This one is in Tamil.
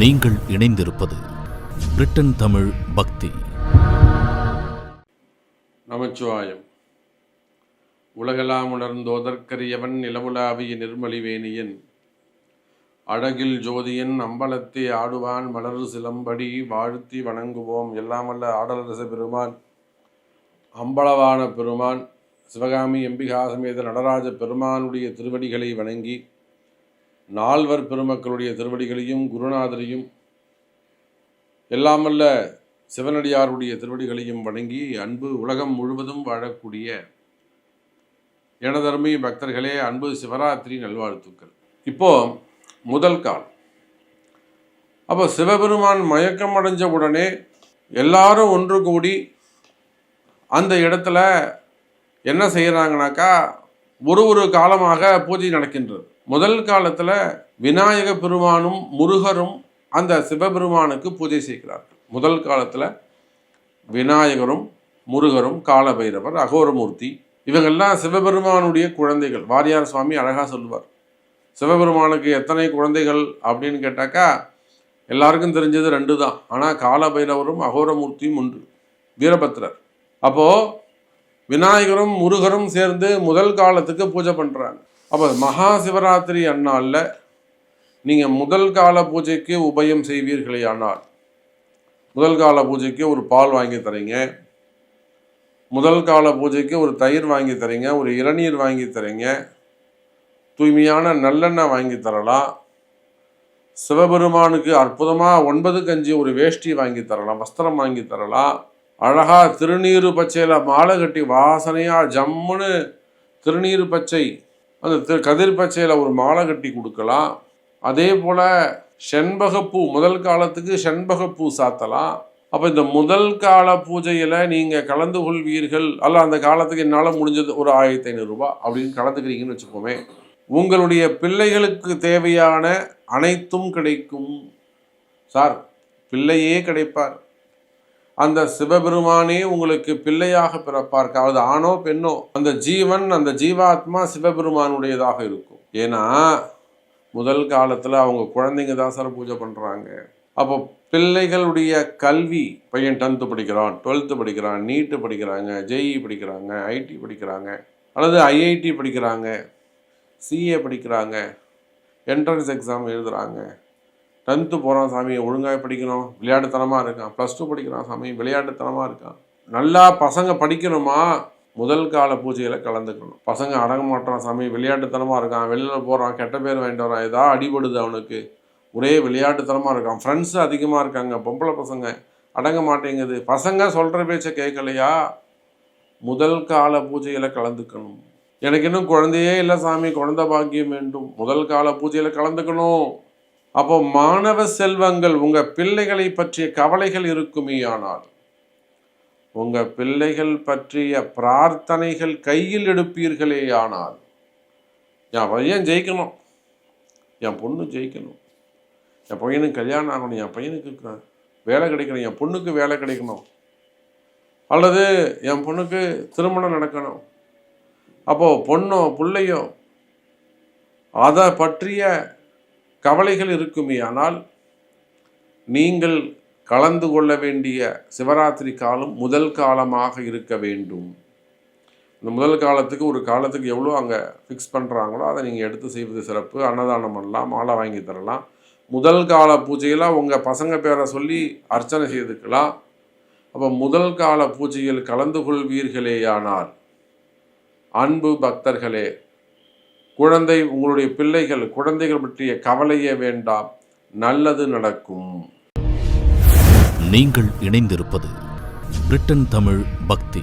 நீங்கள் இணைந்திருப்பது பிரிட்டன் தமிழ் பக்தி. நமச்சிவாயம். உலகெல்லாம் உணர்ந்தோதற்கரியவன் நிலவுலாவிய நிர்மலிவேணியன். அழகில் ஜோதியன் அம்பலத்தை ஆடுவான் மலர் சிலம்படி வாழ்த்தி வணங்குவோம் எல்லாமல்ல ஆடலரச பெருமான். அம்பலவான பெருமான் சிவகாமி எம்பிகா சமேத நடராஜ பெருமானுடைய திருவடிகளை வணங்கி நால்வர் பெருமக்களுடைய திருவடிகளையும் குருநாதரையும் எல்லாமல்ல சிவனடியாருடைய திருவடிகளையும் வணங்கி அன்பு உலகம் முழுவதும் வாழக்கூடிய எனதருமை பக்தர்களே அன்பு சிவராத்திரி நல்வாழ்த்துக்கள். இப்போ முதல் கால். அப்போ சிவபெருமான் மயக்கம் அடைஞ்ச உடனே எல்லாரும் ஒன்று கூடி அந்த இடத்துல என்ன செய்கிறாங்கனாக்கா ஒரு ஒரு காலமாக பூஜை நடக்கின்றது. முதல் காலத்தில் விநாயக பெருமானும் முருகரும் அந்த சிவபெருமானுக்கு பூஜை செய்கிறார்கள். முதல் காலத்தில் விநாயகரும் முருகரும் காலபைரவர் அகோரமூர்த்தி இவங்கெல்லாம் சிவபெருமானுடைய குழந்தைகள். வாரியார் சுவாமி அழகாக சொல்லுவார். சிவபெருமானுக்கு எத்தனை குழந்தைகள் அப்படின்னு கேட்டாக்கா எல்லாருக்கும் தெரிஞ்சது ரெண்டு தான். ஆனால் காலபைரவரும் அகோரமூர்த்தியும் உண்டு. வீரபத்ரர். அப்போது விநாயகரும் முருகரும் சேர்ந்து முதல் காலத்துக்கு பூஜை பண்ணுறாங்க அப்போ மகா சிவராத்திரி அந்நாளில் நீங்கள் முதல் கால பூஜைக்கு உபயம் செய்வீர்களே ஆனால் முதல் கால பூஜைக்கு ஒரு பால் வாங்கி தரீங்க. முதல் கால பூஜைக்கு ஒரு தயிர் வாங்கி தரீங்க ஒரு இளநீர் வாங்கி தரீங்க. தூய்மையான நல்லெண்ணெய் வாங்கி தரலாம். சிவபெருமானுக்கு அற்புதமாக ஒன்பது கஞ்சி ஒரு வேஷ்டி வாங்கி தரலாம் வஸ்திரம் வாங்கி தரலாம். அழகாக திருநீர் பச்சையில் மாலை கட்டி வாசனையாக ஜம்முன்னு திருநீர் பச்சை அந்த கதிர் பச்சையில் ஒரு மாலை கட்டி கொடுக்கலாம். அதே போல் செண்பகப்பூ முதல் காலத்துக்கு செண்பகப்பூ சாத்தலாம். அப்போ இந்த முதல் கால பூஜையில் நீங்கள் கலந்து கொள்வீர்கள். அல்ல அந்த காலத்துக்கு என்னால் முடிஞ்சது ஒரு ஆயிரத்தி ஐநூறுரூபா அப்படின்னு கலந்துக்கிறீங்கன்னு வச்சுக்கோமே. உங்களுடைய பிள்ளைகளுக்கு தேவையான அனைத்தும் கிடைக்கும். சார் பிள்ளையே கிடைப்பார். அந்த சிவபெருமானே உங்களுக்கு பிள்ளையாக பிறப்பார் அதாவது ஆணோ பெண்ணோ அந்த ஜீவன் அந்த ஜீவாத்மா சிவபெருமானுடையதாக இருக்கும். ஏன்னா முதல் காலத்தில் அவங்க குழந்தைங்க தான் சார் பூஜை பண்ணுறாங்க அப்போ பிள்ளைகளுடைய கல்வி பையன் டென்த்து படிக்கிறான் டுவெல்த்து படிக்கிறான் நீட்டு படிக்கிறாங்க ஜெஇஇ படிக்கிறாங்க ஐடி படிக்கிறாங்க அல்லது ஐஐடி படிக்கிறாங்க சிஏ படிக்கிறாங்க என்ட்ரன்ஸ் எக்ஸாம் எழுதுகிறாங்க டென்த்து போகிறான் சாமி ஒழுங்காக படிக்கணும். விளையாட்டுத்தனமாக இருக்கான். ப்ளஸ் டூ படிக்கிறான் சாமி விளையாட்டுத்தனமாக இருக்கான். நல்லா பசங்க படிக்கணுமா? முதல் கால பூஜையில் கலந்துக்கணும். பசங்க அடங்க மாட்டான் சாமி விளையாட்டுத்தனமாக இருக்கான். வெளியில் போகிறான் கெட்ட பேர் வாங்கிட்டு வரான். ஏதாவது அடிபடுது அவனுக்கு. ஒரே விளையாட்டுத்தனமாக இருக்கான். ஃப்ரெண்ட்ஸு அதிகமாக இருக்காங்க பொம்பளை பசங்க. அடங்க மாட்டேங்குது. பசங்க சொல்கிற பேச்சை கேட்கலையா முதல் கால பூஜையில் கலந்துக்கணும். எனக்கு இன்னும் குழந்தையே இல்லை சாமி குழந்தை பாக்கியம் வேண்டும். முதல் கால பூஜையில் கலந்துக்கணும். அப்போ மாணவ செல்வங்கள் உங்கள் பிள்ளைகளை பற்றிய கவலைகள் இருக்குமே ஆனால் உங்கள் பிள்ளைகள் பற்றிய பிரார்த்தனைகள் கையில் எடுப்பீர்களே ஆனால் என் பையன் ஜெயிக்கணும். என் பொண்ணு ஜெயிக்கணும். என் பையனுக்கு கல்யாணம் ஆகணும். என் பையனுக்கு வேலை கிடைக்கணும். என் பொண்ணுக்கு வேலை கிடைக்கணும். அல்லது என் பொண்ணுக்கு திருமணம் நடக்கணும். அப்போது பொண்ணோ பிள்ளையோ அதை பற்றிய கவலைகள் இருக்குமே ஆனால் நீங்கள் கலந்து கொள்ள வேண்டிய சிவராத்திரி காலம் முதல் காலமாக இருக்க வேண்டும். இந்த முதல் காலத்துக்கு ஒரு காலத்துக்கு எவ்வளோ அங்கே ஃபிக்ஸ் பண்ணுறாங்களோ அதை நீங்கள் எடுத்து செய்வது சிறப்பு. அன்னதானம் பண்ணலாம் மாலை வாங்கி தரலாம். முதல் கால பூஜையில் உங்கள் பசங்க பேரை சொல்லி அர்ச்சனை செய்துக்கலாம். அப்போ முதல் கால பூஜையில் கலந்து கொள்வீர்களேயானால் அன்பு பக்தர்களே குழந்தை உங்களுடைய பிள்ளைகள் குழந்தைகள் பற்றிய கவலையே வேண்டாம். நல்லது நடக்கும். நீங்கள் இணைந்திருப்பது பிரிட்டன் தமிழ் பக்தி.